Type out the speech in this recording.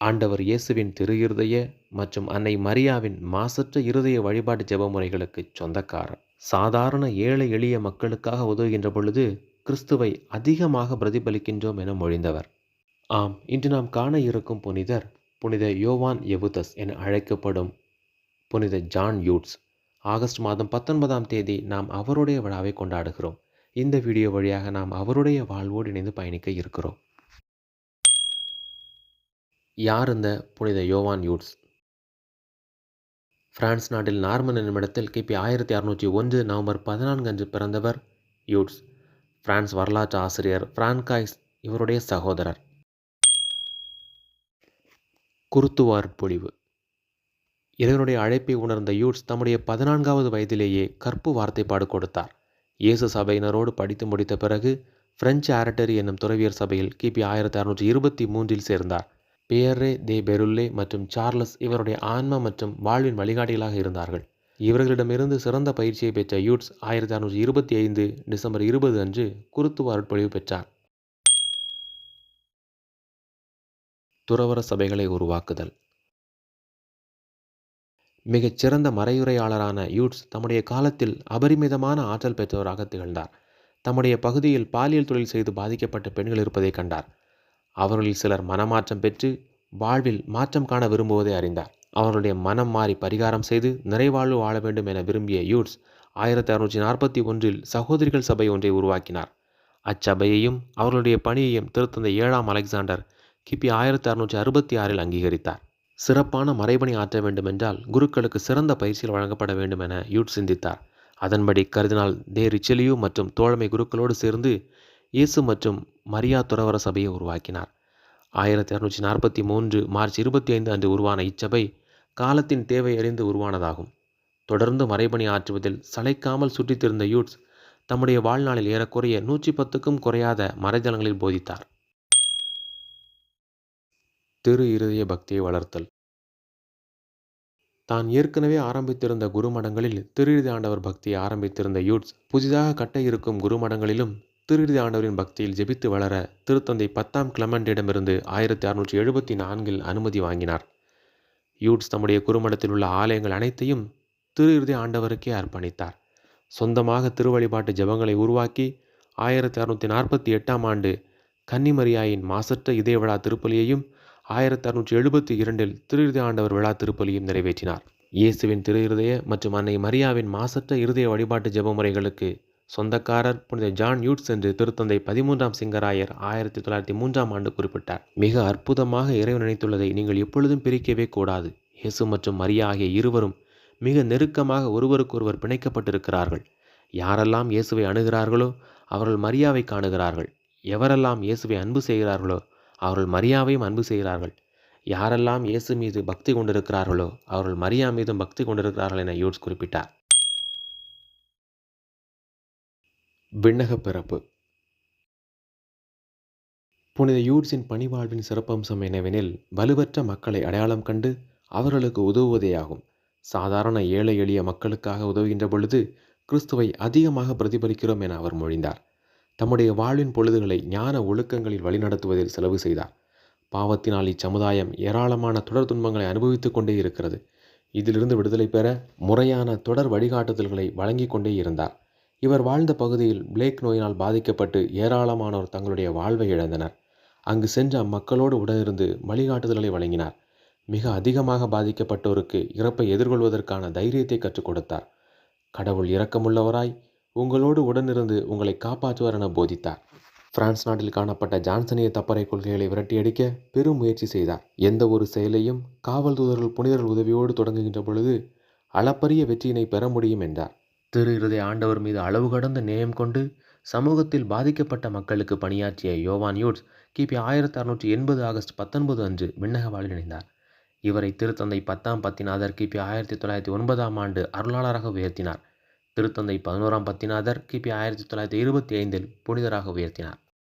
ஆண்டவர் இயேசுவின் திரு இருதய மற்றும் அன்னை மரியாவின் மாசற்ற இருதய வழிபாட்டு ஜெபமுறைகளுக்கு சொந்தக்காரர். சாதாரண ஏழை எளிய மக்களுக்காக உதவுகின்ற பொழுது கிறிஸ்துவை அதிகமாக பிரதிபலிக்கின்றோம் என மொழிந்தவர். ஆம் இன்று நாம் காண இருக்கும் புனிதர் புனித யோவான் எவுதஸ் என அழைக்கப்படும் புனித ஜான் யூட்ஸ். ஆகஸ்ட் மாதம் பத்தொன்பதாம் தேதி நாம் அவருடைய விழாவை கொண்டாடுகிறோம். இந்த வீடியோ வழியாக நாம் அவருடைய வாழ்வோடு இணைந்து பயணிக்க இருக்கிறோம். யார் இந்த புனித யோவான் யூட்ஸ்? பிரான்ஸ் நாட்டில் நார்மன் என்னுமிடத்தில் கிபி ஆயிரத்தி அறுநூற்றி ஒன்று நவம்பர் பதினான்கு அன்று பிறந்தவர் யூட்ஸ். பிரான்ஸ் வரலாற்று ஆசிரியர் பிரான்காய்ஸ் இவருடைய சகோதரர். குருத்துவார் பொழிவு. இறைவனுடைய அழைப்பை உணர்ந்த யூட்ஸ் தம்முடைய பதினான்காவது வயதிலேயே கற்பு வார்த்தைப்பாடு கொடுத்தார். இயேசு சபையினரோடு படித்து முடித்த பிறகு பிரெஞ்சு ஆரட்டரி என்னும் துறவியர் சபையில் கிபி ஆயிரத்தி அறுநூற்றி இருபத்தி மூன்றில் சேர்ந்தார். பியர்ரே தே பெருல்லே மற்றும் சார்லஸ் இவருடைய ஆன்ம மற்றும் வாழ்வின் வழிகாட்டிகளாக இருந்தார்கள். இவர்களிடமிருந்து சிறந்த பயிற்சியை பெற்ற யூட்ஸ் ஆயிரத்தி அறுநூற்றி இருபத்தி ஐந்து டிசம்பர் இருபது அன்று குருத்துவ அருட்பொழிவு பெற்றார். துறவர சபைகளை உருவாக்குதல். மிகச் சிறந்த மறையுரையாளரான யூட்ஸ் தம்முடைய காலத்தில் அபரிமிதமான ஆற்றல் பெற்றவராக திகழ்ந்தார். தம்முடைய பகுதியில் பாலியல் தொழில் செய்து பாதிக்கப்பட்ட பெண்கள் இருப்பதை கண்டார். அவர்களில் சிலர் மனமாற்றம் பெற்று வாழ்வில் மாற்றம் காண விரும்புவதை அறிந்தார். அவர்களுடைய மனம் மாறி பரிகாரம் செய்து நிறைவாழ்வு வாழ வேண்டும் என விரும்பிய யூட்ஸ் ஆயிரத்தி அறுநூற்றி நாற்பத்தி ஒன்றில் சகோதரிகள் சபை ஒன்றை உருவாக்கினார். அச்சபையையும் அவர்களுடைய பணியையும் திருத்தந்த ஏழாம் அலெக்சாண்டர் கிபி ஆயிரத்தி அறுநூற்றி அறுபத்தி ஆறில் அங்கீகரித்தார். சிறப்பான மறைபணி ஆற்ற வேண்டுமென்றால் குருக்களுக்கு சிறந்த பயிற்சிகள் வழங்கப்பட வேண்டும் என யூட் சிந்தித்தார். அதன்படி கருதினால் தே ரிச்சலியூ மற்றும் தோழமை குருக்களோடு சேர்ந்து இயேசு மற்றும் மரியா துறவர சபையை உருவாக்கினார். ஆயிரத்தி அறுநூற்றி நாற்பத்தி மூன்று மார்ச் இருபத்தி ஐந்து அன்று உருவான இச்சபை காலத்தின் தேவை அறிந்து உருவானதாகும். தொடர்ந்து மறைபணி ஆற்றுவதில் சளைக்காமல் சுற்றித்திருந்த யூட்ஸ் தம்முடைய வாழ்நாளில் ஏறக்குறைய நூற்றி பத்துக்கும் குறையாத மறைஜலங்களில் போதித்தார். திரு இருதய பக்தியை வளர்த்தல். தான் ஏற்கனவே ஆரம்பித்திருந்த குருமடங்களில் திருஇறுதி ஆண்டவர் பக்தியை ஆரம்பித்திருந்த யூட்ஸ் புதிதாக கட்ட இருக்கும் குருமடங்களிலும் திருஇறுதி ஆண்டவரின் பக்தியில் ஜெபித்து வளர திருத்தந்தை பத்தாம் கிளமண்டிடமிருந்து ஆயிரத்தி அறுநூற்றி எழுபத்தி நான்கில் அனுமதி வாங்கினார். யூட்ஸ் தம்முடைய குறுமடத்தில் உள்ள ஆலயங்கள் அனைத்தையும் திரு ஆண்டவருக்கே அர்ப்பணித்தார். சொந்தமாக திருவழிபாட்டு ஜபங்களை உருவாக்கி ஆயிரத்தி அறுநூற்றி நாற்பத்தி எட்டாம் ஆண்டு கன்னிமரியாயின் மாசற்ற இதய விழா திருப்பலியையும் ஆயிரத்தி அறுநூற்றி எழுபத்தி இரண்டில் திருஇறுதி ஆண்டவர் விழா திருப்பலியும் நிறைவேற்றினார். இயேசுவின் திரு இருதய மற்றும் அன்னை மரியாவின் மாசற்ற இருதய வழிபாட்டு ஜெப முறைகளுக்கு சொந்தக்காரர் புனித ஜான் யூட்ஸ் என்று திருத்தந்தை பதிமூன்றாம் சிங்கராயர் ஆயிரத்தி தொள்ளாயிரத்தி மூன்றாம் ஆண்டு குறிப்பிட்டார். மிக அற்புதமாக இறைவன் நினைத்துள்ளதை நீங்கள் எப்பொழுதும் பிரிக்கவே கூடாது. இயேசு மற்றும் மரியா ஆகிய இருவரும் மிக நெருக்கமாக ஒருவருக்கொருவர் பிணைக்கப்பட்டிருக்கிறார்கள். யாரெல்லாம் இயேசுவை அணுகிறார்களோ அவர்கள் மரியாவை காணுகிறார்கள். எவரெல்லாம் இயேசுவை அன்பு செய்கிறார்களோ அவர்கள் மரியாவையும் அன்பு செய்கிறார்கள். யாரெல்லாம் இயேசு மீது பக்தி கொண்டிருக்கிறார்களோ அவர்கள் மரியா மீதும் பக்தி கொண்டிருக்கிறார்கள் என யூட்ஸ் குறிப்பிட்டார். விண்ணக பிறப்பு புனித யூட்ஸின் பணிவாழ்வின் சிறப்பம்சம் என்னவெனில் வலுவற்ற மக்களை அடையாளம் கண்டு அவர்களுக்கு உதவுவதேயாகும் சாதாரண ஏழை எளிய மக்களுக்காக உதவுகின்ற பொழுது கிறிஸ்துவை அதிகமாக பிரதிபலிக்கிறோம் என அவர் மொழிந்தார். தம்முடைய வாழ்வின் பொழுதுகளை ஞான ஒழுக்கங்களில் வழிநடத்துவதில் செலவு செய்தார். பாவத்தினால் இச்சமுதாயம் ஏராளமான தொடர் துன்பங்களை அனுபவித்துக் கொண்டே இருக்கிறது. இதிலிருந்து விடுதலை பெற முறையான தொடர் வழிகாட்டுதல்களை வழங்கி கொண்டே இருந்தார். இவர் வாழ்ந்த பகுதியில் பிளேக் நோயினால் பாதிக்கப்பட்டு ஏராளமானோர் தங்களுடைய வாழ்வை இழந்தனர். அங்கு சென்ற அம்மக்களோடு உடனிருந்து வழிகாட்டுதல்களை வழங்கினார். மிக அதிகமாக பாதிக்கப்பட்டோருக்கு இறப்பை எதிர்கொள்வதற்கான தைரியத்தை கற்றுக் கொடுத்தார். கடவுள் இரக்கமுள்ளவராய் உங்களோடு உடனிருந்து உங்களை காப்பாற்றுவார் என போதித்தார். பிரான்ஸ் நாட்டில் காணப்பட்ட ஜான்சனிய தப்பறை கொள்கைகளை விரட்டியடிக்க பெரும் முயற்சி செய்தார். எந்த ஒரு செயலையும் காவல் தூதர்கள் புனிதர்கள் உதவியோடு தொடங்குகின்ற பொழுது அளப்பரிய வெற்றியினை பெற முடியும் என்றார். திரு இருதய ஆண்டவர் மீது அளவு கடந்த நேயம் கொண்டு சமூகத்தில் பாதிக்கப்பட்ட மக்களுக்கு பணியாற்றிய யோவான் யூட்ஸ் கிபி ஆயிரத்தி அறுநூற்றி எண்பது ஆகஸ்ட் பத்தொன்பது அன்று விண்ணகவாளில் இணைந்தார். இவரை திருத்தந்தை பத்தாம் பத்திநாதர் கிபி ஆயிரத்தி தொள்ளாயிரத்தி ஒன்பதாம் ஆண்டு அருளாளராக உயர்த்தினார். திருத்தந்தை பதினோராம் பத்திநாதர் கிபி ஆயிரத்தி தொள்ளாயிரத்தி இருபத்தி ஐந்தில் புனிதராக உயர்த்தினார்.